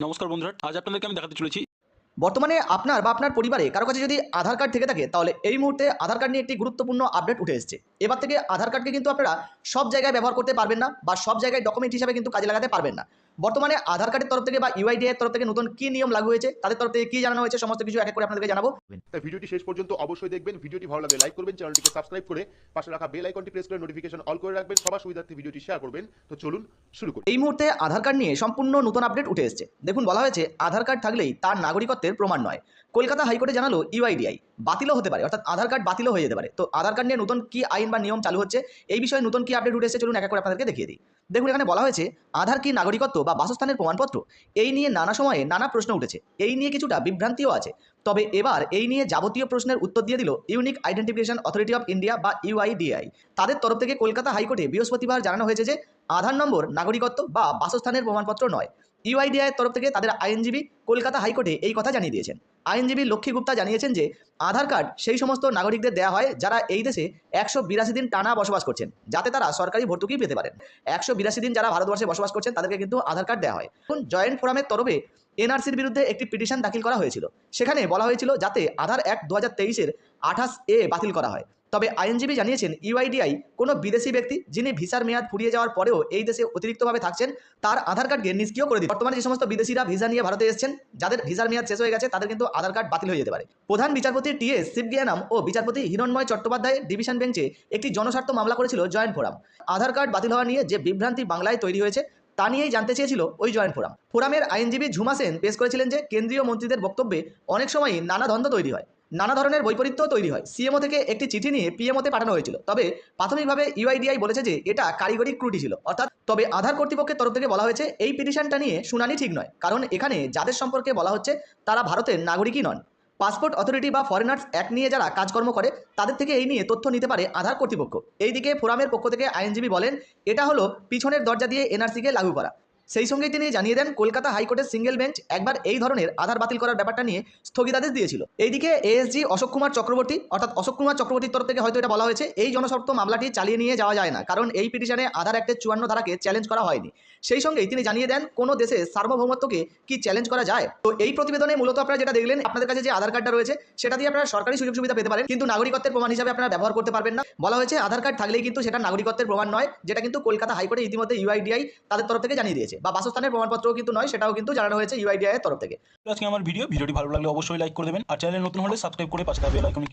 নমস্কার বন্ধুরা আজ আপনাদেরকে আমি দেখাতে চলেছি। বর্তমানে আপনার বা আপনার পরিবারে কারও কাছে যদি আধার কার্ড থেকে থাকে তাহলে এই মুহূর্তে আধার কার্ড নিয়ে একটি গুরুত্বপূর্ণ আপডেট উঠে এসেছে। এবার থেকে আধার কার্ডকে কিন্তু আপনারা সব জায়গায় ব্যবহার করতে পারবেন না বা সব জায়গায় ডকুমেন্ট হিসাবে কিন্তু কাজে লাগাতে পারবেন না। বর্তমানে আধার কার্ডের তরফ থেকে বা ইউআইডি এর তরফ থেকে নতুন কি নিয়ম লাগু হয়েছে তাদের তরফ থেকে কি জানানো হয়েছে সমস্ত কিছু এক এক করে আপনাদেরকে জানাব। তাই ভিডিওটি শেষ পর্যন্ত অবশ্যই দেখবেন ভিডিওটি ভালো লাগলে লাইক করবেন চ্যানেলটিকে সাবস্ক্রাইব করে পাশে রাখা বেল আইকনটি প্রেস করে নোটিফিকেশন অল করে রাখবেন সবার সুবিধার্থে ভিডিওটি শেয়ার করবেন। তো চলুন শুরু করি। এই মুহূর্তে আধার কার্ড নিয়ে সম্পূর্ণ নতুন আপডেট উঠে এসেছে। দেখুন, বলা হয়েছে, আধার কার্ড থাকলেই তার নাগরিকত্বের প্রমাণ নয়। কলকাতা হাইকোর্টে জানালো ইউআইডিআই, বাতিলও হতে পারে, অর্থাৎ আধার কার্ড বাতিলও হয়ে যেতে পারে। তো আধার কার্ড নিয়ে নতুন কি আইন বা নিয়ম চালু হচ্ছে? এই বিষয়ে নতুন কি আপডেট উঠে এসেছে? চলুন এক এক করে আপনাদেরকে দেখিয়ে দিই। দেখুন, এখানে বলা হয়েছে, আধার কি নাগরিকত্ব বা বাসস্থানের প্রমাণপত্র? এই নিয়ে নানা সময়ে নানা প্রশ্ন উঠেছে। এই নিয়ে কিছুটা বিভ্রান্তিও আছে। তবে এবার এই নিয়ে যাবতীয় প্রশ্নের উত্তর দিয়ে দিল unique identification authority of India বা ইউআইডিআই তাদের তরফ থেকে কলকাতা হাইকোর্টে বৃহস্পতিবার জানানো হয়েছে যে, আধার নম্বর নাগরিকত্ব বা বাসস্থানের প্রমাণপত্র নয়। ইউআইডিআই তরফ থেকে তাদের আইনজীবী কলকাতা হাইকোর্টে এই কথা জানিয়ে দিয়েছেন। আইনজীবী লক্ষ্মী গুপ্তা জানিয়েছেন যে আধার কার্ড সেই সমস্ত নাগরিকদের দেওয়া হয় যারা এই দেশে একশো বিরাশি দিন টানা বসবাস করছেন, যাতে তারা সরকারি ভর্তুকি পেতে পারেন। একশো বিরাশি দিন যারা ভারতবর্ষে বসবাস করছেন, তাদেরকে কিন্তু আধার কার্ড দেওয়া হয়। এখন জয়েন্ট ফোরামের তরফে এনআরসির বিরুদ্ধে একটি পিটিশন দাখিল করা হয়েছিল। সেখানে বলা হয়েছিল যাতে আধার অ্যাক্ট দু হাজার তেইশের আঠাশ এ বাতিল করা হয়। তবে আইনজীবী জানিয়েছেন, ইউআইডিআই কোনো বিদেশি ব্যক্তি যিনি ভিসার মেয়াদ ফুরিয়ে যাওয়ার পরেও এই দেশে অতিরিক্তভাবে থাকছেন, তার আধার কার্ডকে নিষ্ক্রিয় করে দিন বর্তমানে যে সমস্ত বিদেশিরা ভিসা নিয়ে ভারতে এসেছেন, যাদের ভিসার মেয়াদ শেষ হয়ে গেছে, তাদের কিন্তু আধার কার্ড বাতিল হয়ে যেতে পারে। প্রধান বিচারপতি টি এস শিবজ্ঞানাম ও বিচারপতি হিরণময় চট্টোপাধ্যায় ডিভিশন বেঞ্চে একটি জনস্বার্থ মামলা করেছিল জয়েন্ট ফোরাম। আধার কার্ড বাতিল হওয়া নিয়ে যে বিভ্রান্তি বাংলায় তৈরি হয়েছে, তা নিয়েই জানতে চেয়েছিল ওই জয়েন্ট ফোরাম। ফোরামের আইনজীবী ঝুমা সেন পেশ করেছিলেন যে, কেন্দ্রীয় মন্ত্রীদের বক্তব্যে অনেক সময়ই নানা দ্বন্দ্ব তৈরি হয়। নানা ধরনের বৈপরীত্য তৈরি হয়। সিএমও থেকে একটি চিঠি নিয়ে পিএমওতে পাঠানো হয়েছিল। তবে প্রাথমিকভাবে ইউআইডিআই বলেছে যে এটা কারিগরি ত্রুটি ছিল। অর্থাৎ তবে আধার কর্তৃপক্ষের তরফ থেকে বলা হয়েছে, এই পিটিশনটা নিয়ে শুনানি ঠিক নয়। কারণ এখানে যাদের সম্পর্কে বলা হচ্ছে, তারা ভারতের নাগরিকই নন। পাসপোর্ট অথরিটি বা ফরেনার্স অ্যাক্ট নিয়ে যারা কাজকর্ম করে, তাদের থেকে এই নিয়ে তথ্য নিতে পারে আধার কর্তৃপক্ষ। এইদিকে ফোরামের পক্ষ থেকে আইনজীবী বলেন, এটা হলো পিছনের দরজা দিয়ে এনআরসিকে লাগু করা। সেই সঙ্গেই তিনি জানিয়ে দেন, কলকাতা হাইকোর্টের সিঙ্গেল বেঞ্চ একবার এই ধরনের আধার বাতিল করার ব্যাপারটা নিয়ে স্থগিতাদেশ দিয়েছিল। এইদিকে এএসজি অশোক কুমার চক্রবর্তী, অর্থাৎ অশোক কুমার চক্রবর্তীর তরফ থেকে হয়তো এটা বলা হয়েছে, এই জনস্বার্থ মামলাটি চালিয়ে নিয়ে যাওয়া যায় না, কারণ এই পিটিশনে আধার অ্যাক্টের চুয়ান্ন ধারাকে চ্যালেঞ্জ করা হয়নি। সেই সঙ্গেই তিনি জানিয়ে দেন, কোনো দেশের সার্বভৌমত্বকে কি চ্যালেঞ্জ করা যায়? তো এই প্রতিবেদনে মূলত আপনারা যেটা দেখলেন, আপনাদের কাছে যে আধার কার্ডটা রয়েছে, সেটা দিয়ে আপনারা সরকারি সুযোগ সুবিধা পেতে পারেন, কিন্তু নাগরিকত্বের প্রমাণ হিসাবে আপনারা ব্যবহার করতে পারবেন না। বলা হয়েছে, আধার কার্ড থাকলেই কিন্তু সেটা নাগরিকত্বের প্রমাণ নয়, যেটা কিন্তু কলকাতা হাইকোর্টে ইতিমধ্যে ইউআইডিআই তাদের তরফ থেকে জানিয়ে দিয়েছে। বা বাসস্থানের প্রমাণপত্রও কিন্তু নয়, সেটাও কিন্তু জানানো হয়েছে ইউআইডিআই এর তরফ থেকে। আজকে আমার ভিডিও, ভিডিওটি ভালো লাগলে অবশ্যই লাইক করে দেবেন। আর চ্যানেল নতুন হলে সাবস্ক্রাইব করে পাশে আইকনে